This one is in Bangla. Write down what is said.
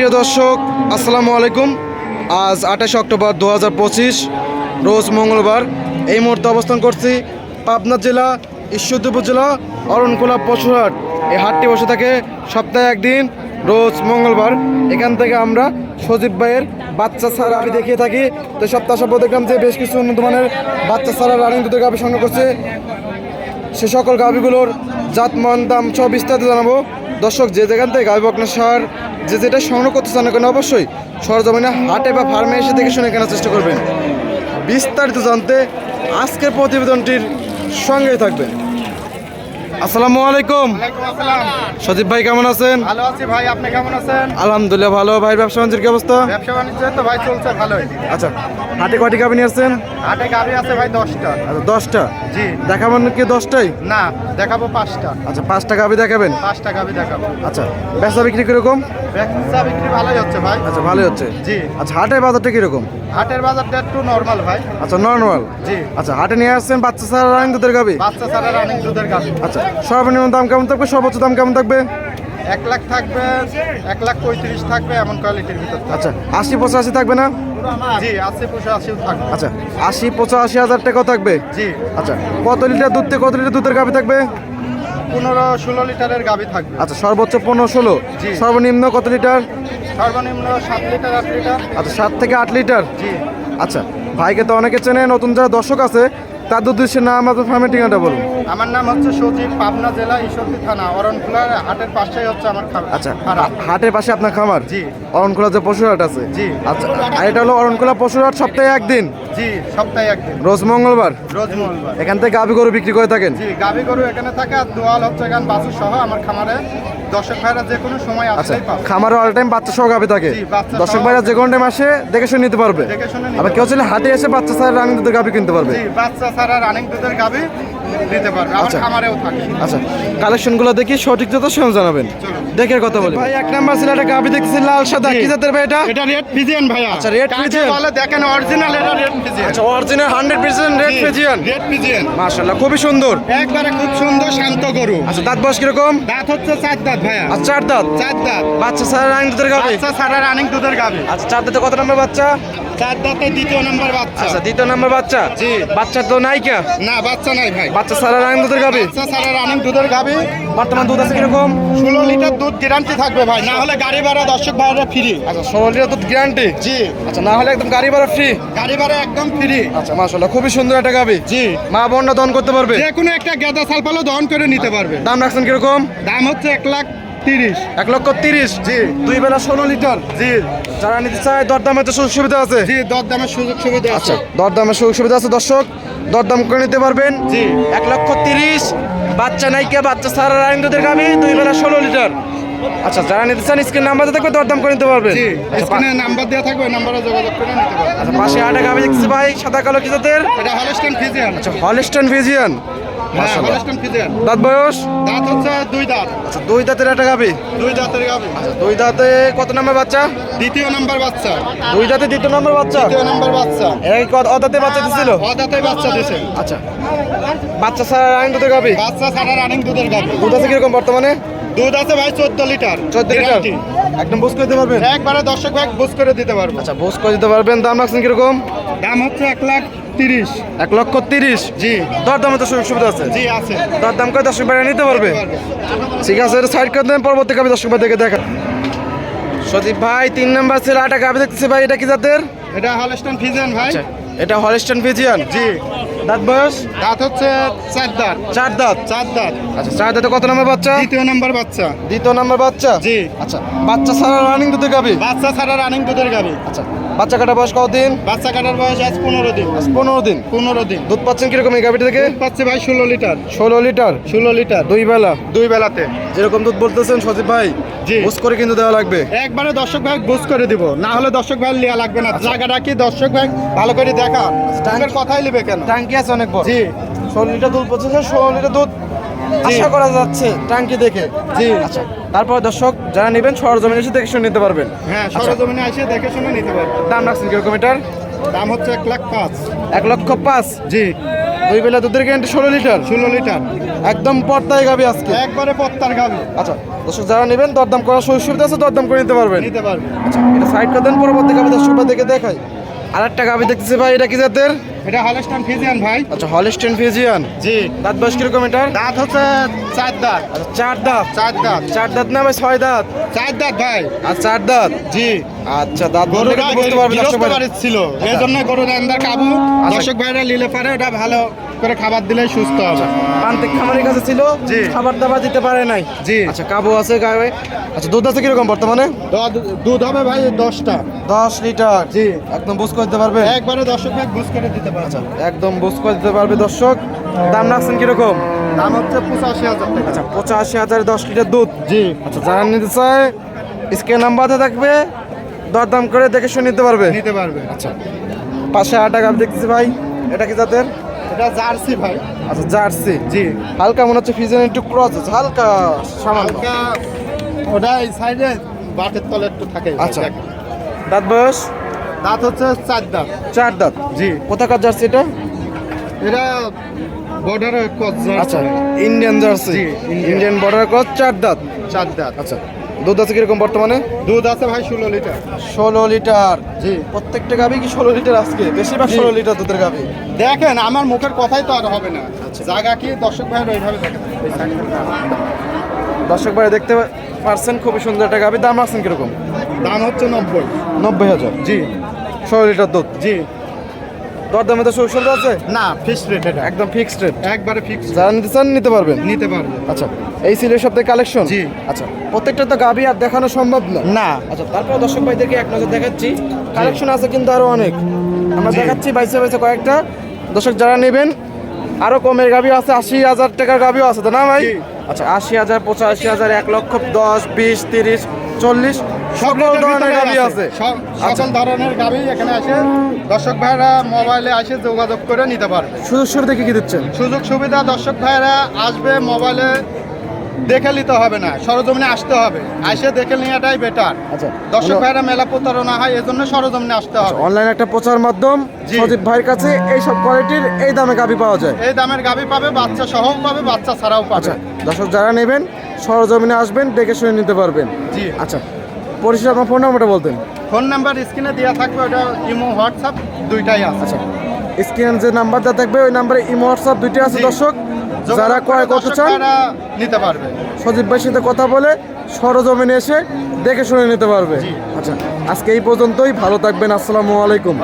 প্রিয় দর্শক, আসসালামু আলাইকুম। আজ আঠাশে অক্টোবর দু হাজার পঁচিশ, রোজ মঙ্গলবার। এই মুহূর্তে অবস্থান করছি পাবনা জেলা ঈশ্বরদী উপজেলা অরণকুলা পশুরহাট। এই হাটটি বসে থাকে সপ্তাহে একদিন, রোজ মঙ্গলবার। এখান থেকে আমরা সজীব ভাইয়ের বাচ্চা ছাড়া আমি দেখিয়ে থাকি। তো সপ্তাহ সপ্তাহ দেখলাম যে বেশ কিছু উন্নত মানের বাচ্চা ছাড়া রানিং দুধের গাভি সংগ্রহ করছে। সে সকল গাভিগুলোর জাত মান দাম সব বিস্তারিত জানাব। দর্শক, যে যেখান থেকে গাভি বকনা সার যে যেটা সংগ্রহ করতে চান কেন অবশ্যই সরজমিনে হাটে বা ফার্মে এসে দেখে শুনে কেনার চেষ্টা করবেন। বিস্তারিত জানতে আজকের প্রতিবেদনটির সঙ্গেই থাকবেন। আসসালামু আলাইকুম। সজীব ভাই কেমন আছেন? ভালো আছি ভাই আপনি কেমন আছেন? আলহামদুলিল্লাহ ভালো। ভাই ব্যবসা বাণিজ্যের কি অবস্থা? ব্যবসা বাণিজ্য তো ভাই চলছে ভালোই। আচ্ছা হাটে কয়টি গাভি নিয়ে আসছেন? হাটে গাড়ি আছে ভাই দশটা। আচ্ছা দশটা? জি। দেখাবেন কি দশটাই? না দেখাবো পাঁচটা। আচ্ছা পাঁচটা গাভি দেখাবেন? পাঁচটা গাড়ি দেখাবো। আচ্ছা ব্যবসা বিক্রি কীরকম? ব্যবসা বিক্রি ভালোই হচ্ছে ভাই। আচ্ছা ভালোই হচ্ছে। জি। আচ্ছা হাটের বাজারটা কীরকম? হাটের বাজারটা একটু নর্মাল ভাই। আচ্ছা নর্মাল জি। আচ্ছা হাটে নিয়ে আসছেন বাচ্চা ছাড়া রানিং দুধের গাবি বাচ্চা ছাড়া রানিং দুধের গাড়ি আচ্ছা সর্বনিম্ন দাম কেমন থাকবে? সর্বোচ্চ দাম কেমন থাকবে? এক লাখ থাকবে এক লাখ পঁয়ত্রিশ থাকবে এমন কোয়ালিটির ভিতর আচ্ছা আশি পঁচাশি থাকবে না? জি আশি আশিও থাকবে। আচ্ছা আশি পঁচাশি হাজার টাকাও থাকবে? জি। আচ্ছা কত লিটার দুধ থেকে কত লিটার দুধের গাবি থাকবে? পনেরো ষোলো লিটারের গাভি থাকবে। আচ্ছা সর্বোচ্চ পনেরো ষোলো। সর্বনিম্ন কত লিটার? সর্বনিম্ন সাত লিটার আট লিটার। আচ্ছা সাত থেকে আট লিটার? জি। আচ্ছা ভাইকে তো অনেকে চেনে নতুন যারা দর্শক আছে তার উদ্দেশ্যে নাম আপনার ফার্মের ঠিকানাটা বলুন। আমার নাম হচ্ছে সজীব পাবনা জেলা ঈশ্বরদী থানা অরণখোলা হাটের পাশেই হচ্ছে আমার খাবার। আচ্ছা হাটের পাশে আপনার খামার? জি। অরণখোলা যে পশুর হাট আছে। জি। আচ্ছা আর এটা হলো অরণখোলা পশুরহাট সপ্তাহে একদিন? জি সপ্তাহে একদিন। রোজ মঙ্গলবার? রোজ মঙ্গলবার। এখান থেকে গাভি গরু বিক্রি করে থাকেন? জি গাভী গরু এখানে থাকে আর দোয়াল হচ্ছে এখান সহ আমার খামারে দর্শক ভাইরা যে কোনো সময় আচ্ছা আসলেই পাবে। খামারে অল টাইম বাচ্চা সহ গাভি থাকে? দর্শক ভাইরা যে কোনো টাইম আসে দেখে শুনে নিতে পারবে। আবার কেউ চাইলে হাটে এসে বাচ্চা ছাড়া রানিং দুধের গাভি কিনতে পারবে। জি বাচ্চা ছাড়া রানিং দুধের গাভী দিতে পারবে আচ্ছা। খামারেও থাকে আচ্ছা কালেকশনগুলো দেখি সঠিক যত সময় জানাবেন। দেখে কথা বলি। ভাই এক নাম্বার ছিল একটা গাভি দেখতেছি লাল সাদা। কি জাতের ভাই এটা? এটা রেড ফিজিয়ান ভাইয়া। আচ্ছা, কাকে Fijian? বলে দেখেন অরিজিনাল এটা রেড ফিজিয়ান আচ্ছা original hundred percent red Friesian red Friesian মাশাআল্লাহ খুবই সুন্দর। একবারে খুব সুন্দর শান্ত গরু। আচ্ছা দাঁত বয়স কীরকম? দাঁত হচ্ছে চার দাঁত ভাইয়া। আচ্ছা চার দাঁত? চার দাঁত। বাচ্চা ছাড়া রানিং দুধের গাভি বাচ্চা ছাড়া রানিং দুধের গাভী আচ্ছা চার দাঁতে কত নম্বর বাচ্চা? চার দাঁতে দ্বিতীয় নম্বর বাচ্চা। আচ্ছা দ্বিতীয় নম্বর বাচ্চা? জি। বাচ্চা তো না বাচ্চা নাই ভাই। বাচ্চা রানিং দুধের বাচ্চা রানিং দুধের বর্তমান দুধ আছে কীরকম? ষোলো লিটার দুধ গ্যারান্টি থাকবে ভাই না হলে গাড়ি ভাড়া দর্শক ভাড়া ফ্রি আচ্ছা ষোলো লিটার দুধ গ্যারান্টি জি। আচ্ছা না হলে একদম গাড়ি ভাড়া ফ্রি গাড়ি ভাড়া একদম ফ্রি আচ্ছা মাশাআল্লাহ খুবই সুন্দর একটা গাবি জি। মা বোনরা দন করতে পারবে? যে কোনো একটা গেদা সালপালও দহন করে নিতে পারবে। দাম রাখছেন কীরকম? দাম হচ্ছে এক লাখ তিরিশ। এক লক্ষ তিরিশ। জি। দুই বেলা ষোলো লিটার। জি। যারা নিতে চায় দরদামের তো সুযোগ সুবিধা আছে। জি দরদামের সুযোগ সুবিধা আচ্ছা দরদামের সুযোগ সুবিধা আছে। দর্শক দরদাম করে নিতে পারবেন। জি। এক লক্ষ তিরিশ। বাচ্চা নাইকে বাচ্চা সারা রাইন দুধের গাবি দুই বেলা ষোলো লিটার। আচ্ছা যারা নিতে চান স্ক্রিন নাম্বার থাকবে দরদাম করে নিতে পারবেন। জি আচ্ছা, স্ক্রিনে নাম্বার দেওয়া থাকবে নাম্বারে যোগাযোগ করে নিতে পারবে আচ্ছা পাশে আটা গাবি দেখছি ভাই সাদা কালো কি জাতের? এটা হলস্টেন ফিজিয়ান আচ্ছা। হলস্টেন ফিজিয়ান দাঁত বয়স? দাঁত হচ্ছে দুই দাঁত। আচ্ছা দুই দাঁতের একটা গাবি? দুই দাঁতের গাভী আচ্ছা দুই দাঁতে কত নম্বর বাচ্চা? দ্বিতীয় নাম্বার বাচ্চা। দুই দাঁতে দ্বিতীয় নম্বর বাচ্চা? দ্বিতীয় নাম্বার বাচ্চা। এই কত অদাতে বাচ্চা দিছিল? অদাতে বাচ্চা দিছে। আচ্ছা। বাচ্চা সারা রাইন দুধের গাবি? বাচ্চা ছাড়া রানিং দুধের গাভী দুধ আছে কীরকম বর্তমানে? দুধ আছে ভাই চোদ্দ লিটার। চোদ্দ লিটার? একদম বুঝ করে দিতে পারবেন? একবারে দর্শক ভাই বুঝ করে দিতে পারব। আচ্ছা বুঝ করে দিতে পারবেন। দাম রাখছেন কীরকম? দাম হচ্ছে এক লাখ তিরিশ। এক লক্ষ তিরিশ? জি। দর দামে তো সুযোগ সুবিধা আছে? জি আছে। দর দাম করে দর্শক বাইরে নিতে পারবে? ঠিক আছে এটা সাইড করে দেন পরবর্তী কাপে দর্শক ভাই দেখে। দেখা সদীপ ভাই তিন নাম্বার ছিল আটা গাবি দেখতেছি ভাই এটা কি জাতের? এটা হলস্টন ফিজেন ভাই। আচ্ছা এটা হলিস্টন ফিজিয়ান জি। দাঁত বয়স? দাঁত হচ্ছে চার দাঁত। চার দাঁত? চার দাঁত। আচ্ছা চার দাঁতে কত নম্বর বাচ্চা? দ্বিতীয় নাম্বার বাচ্চা। দ্বিতীয় নম্বর বাচ্চা? জি। আচ্ছা বাচ্চা সারা রানিং দুধে গাবি বাচ্চা ছাড়া রানিং দুধের গাভী। আচ্ছা বাচ্চা কাটা বয়স কতদিন? বাচ্চা কাটার বয়স আজ পনেরো দিন। পনেরো দিন। পনেরো দিন। দুধ পাচ্ছেন কীরকম এই গাবিটা থেকে পাচ্ছে ভাই ষোলো লিটার। ষোলো লিটার? ষোলো লিটার। দুই বেলা? দুই বেলাতে। যেরকম দুধ বলতেছেন সজীব ভাই জি। বুঝ করে কিন্তু দেওয়া লাগবে। একবারে দর্শক ভাই বুঝ করে দিব। না হলে দর্শক ভাই লিয়া লাগবে না। জায়গাটা কি? দর্শক ভাই ভালো করে দেখা। টাঙ্গের কথাই লিবে কেন? ট্যাঙ্কি আছে অনেক বড়। জি। ষোলো লিটার দুধ পড়ছে ষোলো লিটার দুধ আশা করা যাচ্ছে ট্যাঙ্কি দেখে। জি। আচ্ছা তারপর দর্শক যারা নেবেন সরজমিন এসে দেখে শুনে নিতে পারবেন। হ্যাঁ আচ্ছা। সরজমিনে এসে দেখে শুনে নিতে পারবেন। দাম রাখছেন কীরকম এটার? দাম হচ্ছে এক লাখ পাঁচ। এক লক্ষ পাঁচ? জি। দুই বেলা দুধের গ্যারান্টি ষোলো লিটার? ষোলো লিটার। একদম পর্দায় গাবি আজকে। একবারে পত্তার গাবি। আচ্ছা দর্শক যারা নেবেন দরদাম করার সুযোগ সুবিধা আছে দরদাম করে নিতে পারবেন। নিতে পারবেন। আচ্ছা এটা সাইড করে দেন পরবর্তী গাবি দর্শক দেখে দেখাই। আর একটা গাবি দেখতেছি ভাই এটা কি জাতের? এটা হলস্টান ফিজিয়ান ভাই। আচ্ছা হলিস্টেন ফিজিয়ান জি। দাঁত বয়স কীরকম এটার? দাঁত হচ্ছে চার দাঁত। আচ্ছা চার দাঁত? চার দাঁত। চার দাঁত না ভাই ছয় দাঁত? চার দাঁত ভাই। আর চার দাঁত? জি। আচ্ছা দাঁত গরুটা বুঝতে পারবে দর্শক ভাই। ছিল এই জন্য গরুর আন্দার কাবু দর্শক ভাইরা নিলে পারে এটা ভালো করে খাবার দিলে সুস্থ হবে। প্রান্তিক খামারের কাছে ছিল। খাবার দাবার দিতে পারে নাই। জি। আচ্ছা কাবু আছে গায়ে। আচ্ছা দুধ আছে কীরকম বর্তমানে? দুধ হবে ভাই দশটা। দশ লিটার? জি। একদম বুঝ করে দিতে পারবে? একবারে দর্শক ভাই বুঝ করে দিতে পারছে একদম বুঝ করে দিতে পারবে দর্শক। দাম রাখছেন কীরকম? দাম হচ্ছে পঁচাশি হাজার আচ্ছা পঁচাশি হাজার দশ লিটার দুধ। জি। আচ্ছা যারা নিতে চায় স্ক্যান নাম্বারতে থাকবে। দরদাম করে দেখে শুনে নিতে পারবে? নিতে পারবে। আচ্ছা। পাশে আট টাকা দেখতেছি ভাই। এটা কি জাতের? এটা জার্সি ভাই। আচ্ছা জার্সি। জি। হালকা মনে হচ্ছে ফিজেন একটু ক্রস আছে হালকা সামান্য। হালকা ওটা এই সাইডে বাটের তলে একটু থাকে। আচ্ছা। দাঁত বয়স? দাঁত হচ্ছে চার দাঁত। চার দাঁত। জি। কোথাকার জার্সি এটা? এটা বর্ডারে আচ্ছা Indian Jersey. Indian border cross চার দাঁত। চার দাঁত। আচ্ছা। দুধ আছে কীরকম বর্তমানে? দুধ আছে ভাই ষোলো লিটার। ষোলো লিটার জি। প্রত্যেকটা গাবি কি ষোলো লিটার আজকে? বেশিরভাগ। ষোলো লিটার দুধের গাবি। দেখেন আমার মুখের কথাই তো আর হবে না। জায়গা কি? দর্শক ভাই ওইভাবে দেখেন। দর্শক ভাই দেখতে পারছেন খুবই সুন্দর একটা গাবি। দাম রাখছেন কীরকম? দাম হচ্ছে নব্বই। নব্বই হাজার। জি। ষোলো লিটার দুধ? জি। দরদামে তো সুযোগ সুবিধা আছে? না ফিক্স রেট এটা। একদম ফিক্সড রেট একবারে ফিক্স যারা নিতে চান নিতে পারবেন? নিতে পারবে। আচ্ছা এই ছিল সপ্তাহে কালেকশন জি। আচ্ছা প্রত্যেকটা তো গাবি আর দেখানো সম্ভব না? না। আচ্ছা তারপর দর্শক ভাইদেরকে এক নজর দেখাচ্ছি। কালেকশন আছে কিন্তু আরও অনেক। আমরা দেখাচ্ছি বাইসে বাইসে কয়েকটা। দর্শক যারা নেবেন আরও কমের গাবিও আছে আশি হাজার টাকার গাবিও আছে তো না ভাই? আচ্ছা আশি হাজার পঁচাশি হাজার এক লক্ষ দশ বিশ তিরিশ চল্লিশ। সকল সকল ধরনের গাবি আছে। আচ্ছা। সকল ধরনের গাবি এখানে আসে দর্শক ভাইরা মোবাইলে আসে যোগাযোগ করে নিতে পারবে। শুরু থেকে কি দিচ্ছেন? সুযোগ সুবিধা দর্শক ভাইরা আসবে মোবাইলে দেখে নিতে হবে না সরজমিনে আসতে হবে। আসে দেখে নেওয়াটাই বেটার আচ্ছা। দর্শক ভাইরা মেলা প্রতারণা হয় এজন্য সরজমিনে আসতে হবে। অনলাইন একটা প্রচার মাধ্যম। সজীব ভাইয়ের কাছে এই সব কোয়ালিটির এই দামে গাবি পাওয়া যায়। এই দামের গাবি পাবে বাচ্চা সহও পাবে বাচ্চা ছাড়াও পাবে। আচ্ছা দর্শক যারা নেবেন সরজমিনে আসবেন দেখে শুনে নিতে পারবেন। জি আচ্ছা। পরিশেষে আপনার ফোন নাম্বারটা বলতেন। ফোন নাম্বার স্ক্রিনে দেওয়া থাকবে ওটা ইমো হোয়াটসঅ্যাপ দুইটাই আছে। আচ্ছা। স্ক্রিন যে নাম্বারটা থাকবে ওই নাম্বারে ইমো হোয়াটসঅ্যাপ দুইটা আছে। দর্শক যারা করে ক্রয় করতে চান নিতে পারবে। সজীব ভাইয়ের সাথে কথা বলে সরজমিনে এসে দেখে শুনে নিতে পারবে। আচ্ছা আজকে এই পর্যন্তই। ভালো থাকবেন। আসসালামু আলাইকুম।